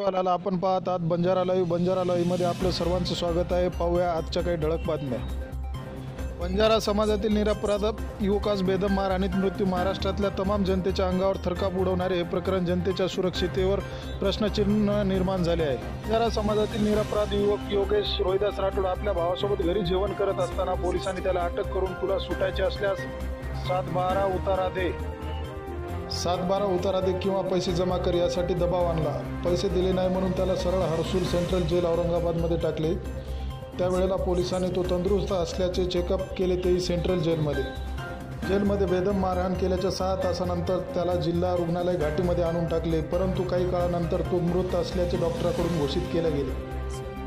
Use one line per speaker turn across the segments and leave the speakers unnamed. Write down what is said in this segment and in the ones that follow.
वालाला आपण पाहत आहात बंजारा लाईव्ह बंजारा लाईव्हमध्ये आपलं सर्वांचं स्वागत आहे. पाहूया आजच्या काही ठळक बातम्या. बंजारा समाजातील निरपराध युवकास बेदम मार आणि मृत्यू. महाराष्ट्रातल्या तमाम जनतेच्या अंगावर थरकाप उडवणारे हे प्रकरण जनतेच्या सुरक्षितेवर प्रश्नचिन्ह निर्माण झाले आहे. बंजारा समाजातील निरपराध युवक योगेश रोहिदास राठोड आपल्या भावासोबत घरी जेवण करत असताना पोलिसांनी त्याला अटक करून तुला सुटायचे असल्यास सात बारा उतारा दे. सातबारा उतारा दे किंवा पैसे जमा कर यासाठी दबाव आणला. पैसे दिले नाही म्हणून त्याला सरळ हर्सूल सेंट्रल जेल औरंगाबादमध्ये टाकले. त्यावेळेला पोलिसांनी तो तंदुरुस्त असल्याचे चेकअप केले तेही सेंट्रल जेलमध्ये. जेलमध्ये बेदम मारहाण केल्याच्या सहा तासानंतर त्याला जिल्हा रुग्णालय घाटीमध्ये आणून टाकले परंतु काही काळानंतर तो मृत असल्याचे डॉक्टराकडून घोषित केले गेले.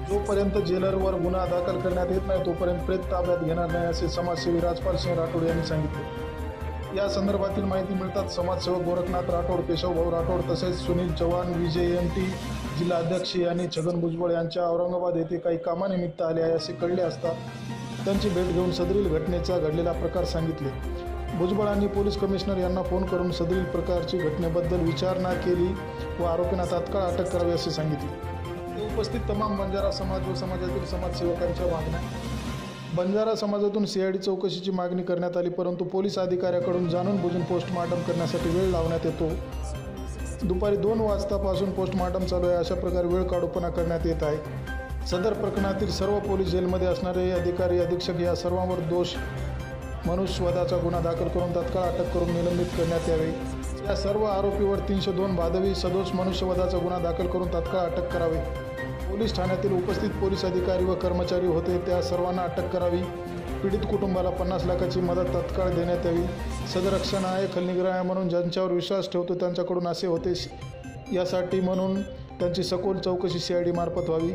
जोपर्यंत जेलरवर गुन्हा दाखल करण्यात येत नाही तोपर्यंत प्रेत ताब्यात घेणार नाही असे समाजसेवी राजपाल सिंह राठोड यांनी सांगितले. या संदर्भातील माहिती मिळतात. समाजसेवक गोरखनाथ राठोड केशवभाऊ राठोड तसेच सुनील चव्हाण विजय एम टी जिल्हा अध्यक्ष यांनी छगन भुजबळ यांच्या औरंगाबाद येथे काही कामानिमित्त आले आहे असे कळले असता त्यांची भेट घेऊन सदरील घटनेचा घडलेला प्रकार सांगितले. भुजबळांनी पोलीस कमिशनर यांना फोन करून सदरील प्रकारची घटनेबद्दल विचारणा केली व आरोपींना तात्काळ अटक करावी असे सांगितले. ते उपस्थित तमाम बंजारा समाज व समाजातील समाजसेवकांच्या मागण्या बंजारा समाजातून सीआयडी चौकशीची मागणी करण्यात आली परंतु पोलीस अधिकाऱ्याकडून जाणून बुजून पोस्टमार्टम करण्यासाठी वेळ लावण्यात येतो. दुपारी दोन वाजतापासून पोस्टमार्टम चालू आहे अशा प्रकारे वेळ काढूपणा करण्यात येत आहे. सदर प्रकरणातील सर्व पोलीस जेलमध्ये असणारे अधिकारी अधीक्षक या सर्वांवर दोष मनुष्यवधाचा गुन्हा दाखल करून तत्काळ अटक करून निलंबित करण्यात यावे. या सर्व आरोपीवर तीनशे दोन भादवी सदोष मनुष्यवधाचा गुन्हा दाखल करून तत्काळ अटक करावी. पोलीस ठाण्यातील उपस्थित पोलीस अधिकारी व कर्मचारी होते. त्या सर्वांना अटक करावी. पीडित कुटुंबाला पन्नास लाखाची मदत तत्काळ देण्यात यावी. सदरक्षण आहे खलनिग्रह म्हणून ज्यांच्यावर विश्वास ठेवतो त्यांच्याकडून असे होते. यासाठी म्हणून त्यांची सखोल चौकशी सी आय डी मार्फत व्हावी.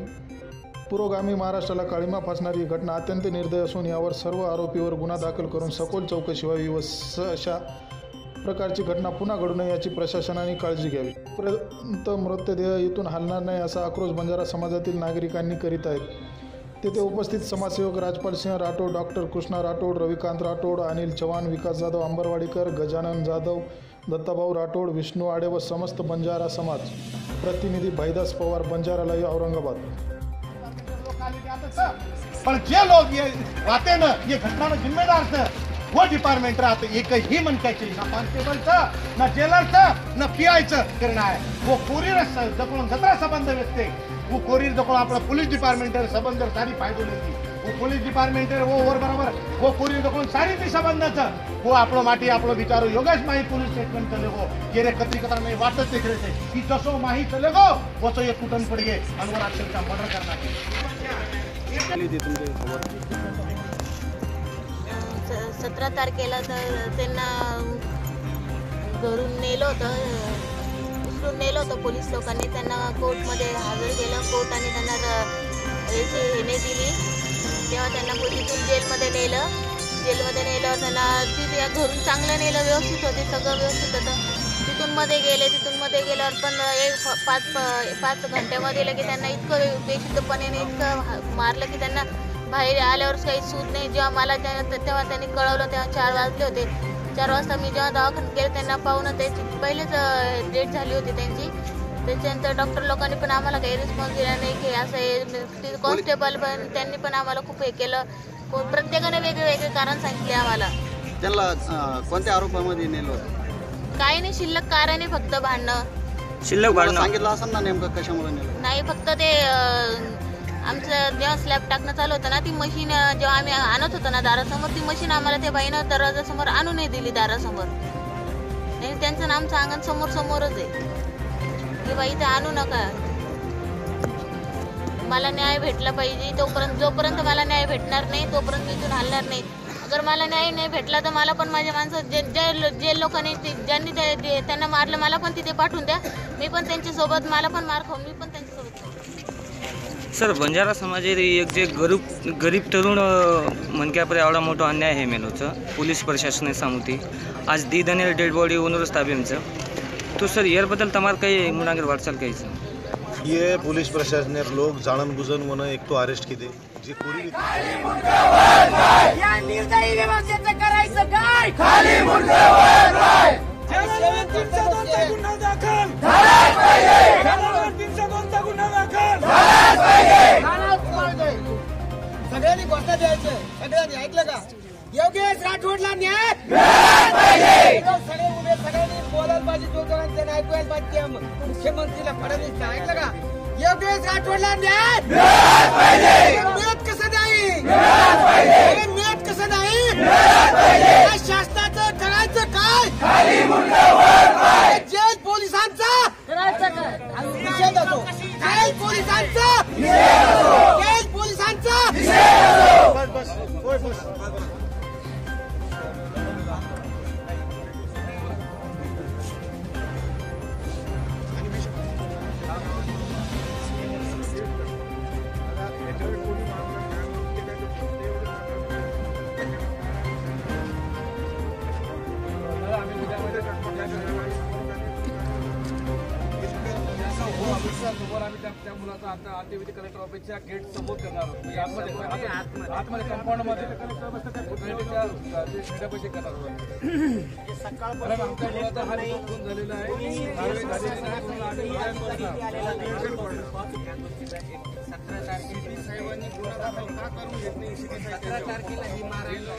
पुरोगामी महाराष्ट्राला काळीमा फासणारी ही घटना अत्यंत निर्दय असून यावर सर्व आरोपीवर गुन्हा दाखल करून सखोल चौकशी व्हावी व स अशा प्रकारची घटना पुन्हा घडू नये याची प्रशासनाने काळजी घ्यावी. पर्यंत मृतदेह इथून हलणार नाही असा आक्रोश बंजारा समाजातील नागरिकांनी करीत आहेत. तेथे उपस्थित समाजसेवक राजपाल सिंह राठोड डॉक्टर कृष्णा राठोड रविकांत राठोड अनिल चव्हाण विकास जाधव अंबरवाडीकर गजानन जाधव दत्ताभाऊ राठोड विष्णू आडे व समस्त बंजारा समाज. प्रतिनिधी भाईदास पवार बंजारा औरंगाबाद.
पण जे लोग ये ये घटना में जिम्मेदार थे वो डिपार्टमेंट राहतं. एकही म्हणतायची ना कॉन्स्टेबलचं ना जेलरचं ना पीआयचं किरण आहे. वो कोरीर जकडून जत्रा संबंध व्यक्ती वो कोरीर जकडून आपला पोलीस डिपार्टमेंट संबंध सारी फायदो लेती वो पोलीस डिपार्टमेंट वो ओर बरोबर. वो कोरीर जकडून सारी ती संबंधाचं. वो आपलं माटी आपलं विचारो योगाच माही पोलीस स्टेटमेंट चले गो ये रे कत्री कथा नाही वाटत ते खरे की जसो माही चले गो वचो एक कुठून पडगे? आणि वर मर्डर
करणार सतरा तारखेला तर त्यांना घरून नेलं होतं. उचलून नेलं होतं पोलीस लोकांनी. त्यांना कोर्टमध्ये हजर केलं. कोर्टाने त्यांना याची हेने दिली. तेव्हा त्यांना तिथून जेलमध्ये नेलं. जेलमध्ये नेलं त्यांना तिथे घरून चांगलं नेलं. व्यवस्थित होते. सगळं व्यवस्थित होतं. तिथून मध्ये गेले. तिथून मध्ये गेल्यावर पण एक पाच प- पाच घंट्यामध्ये गेलं की त्यांना इतकं बेशुद्धपणे इतकं मारलं की त्यांना बाहेर आल्यावर काही सूट नाही. जेव्हा मला त्या- तेव्हा त्यांनी कळवलं तेव्हा चार वाजले होते. चार वाजता मी जेव्हा दवाखान्यात गेले त्यांना पाहून त्याची पहिलेच डेट झाली होती त्यांची. त्याच्यानंतर डॉक्टर लोकांनी पण आम्हाला काही रिस्पॉन्स दिला नाही की असं हे कॉन्स्टेबल पण त्यांनी पण आम्हाला खूप हे केलं. को- प्रत्येकाने वेगळे वेगळे कारण सांगितले आम्हाला.
त्यांना कोणत्या आरोपामध्ये नेलं होतं?
काही नाही शिल्लक कारण आहे फक्त भांडणं.
शिल्लक भांडणं.
सांगितलं असं ना नेमकं कशामुळे नेलं?
नाही फक्त ते आमचं जेव्हा स्लॅब टाकणं चालू होतं ना ती मशीन जेव्हा आम्ही आणत होतो ना दारासमोर ती मशीन आम्हाला त्या बाईनं दरवाजासमोर आणू नाही दिली दारासमोर. आणि त्यांचं आमचं अंगण समोर समोरच आहे. की बाई इथे आणू नका. मला न्याय भेटला पाहिजे तोपर्यंत जोपर्यंत मला न्याय भेटणार नाही तोपर्यंत मी इथून हलणार नाही. अगर मला न्याय नाही भेटला तर मला पण माझ्या माणसं जे जे लो- जे लोकांनी ते- ज्यांनी ते- जे- त्यांना मारलं मला पण तिथे पाठवून द्या. मी पण त्यांच्यासोबत मला पण मार खाऊ मी पण त्यांच्यासोबत खाईन.
सर बंजारा समाजात एक जे गरीब गरीब तरुण अ, मनक्यापर एवढा मोठा अन्याय आहे मेनूचं पोलीस प्रशासनाने सांगती आज दी दनेल डेड बॉडी ओनरच ताब्याचं तो सर याबद्दल તમારે કઈ મુનાગર વાટચાલ કઈ છે
ये पुलिस प्रशासनात लोक जाणून बुजून म्हणून एक तो अरेस्ट केले जे कोरी
या निर्दयी व्यवस्थेचं करायचं काय तीनशे दोनचा गुन्हा दाखल शासनानं द्यायचं सगळ्यांनी ऐकलं का? योगेश राठोडला न्याय सगळे उभे सगळ्यांनी बोलायला पाहिजे जणांचं ऐकवायला पाहिजे मुख्यमंत्रीला फडणवीस ऐकलं का? योगेश राठोडला न्याय मिळत कसं नाही? मिळत कसं नाही? शासनाचं करायचं काय?
समोर आम्ही त्या त्या मुलाचा आता अतिविधी कलेक्टर ऑफिसच्या गेट समोर करणार आहोत. म्हणजे आतमध्ये आत- आतमध्ये. कंपाऊंडमध्ये खेड्यापाशी करणार आहोत कारण आमच्या मुलाचा हा रिपोर्ट खून झालेला आहे. कारवाई झालेली नाही म्हणून आम्ही बाहेर पडणार.
सतरा तारखेला ही मारायला.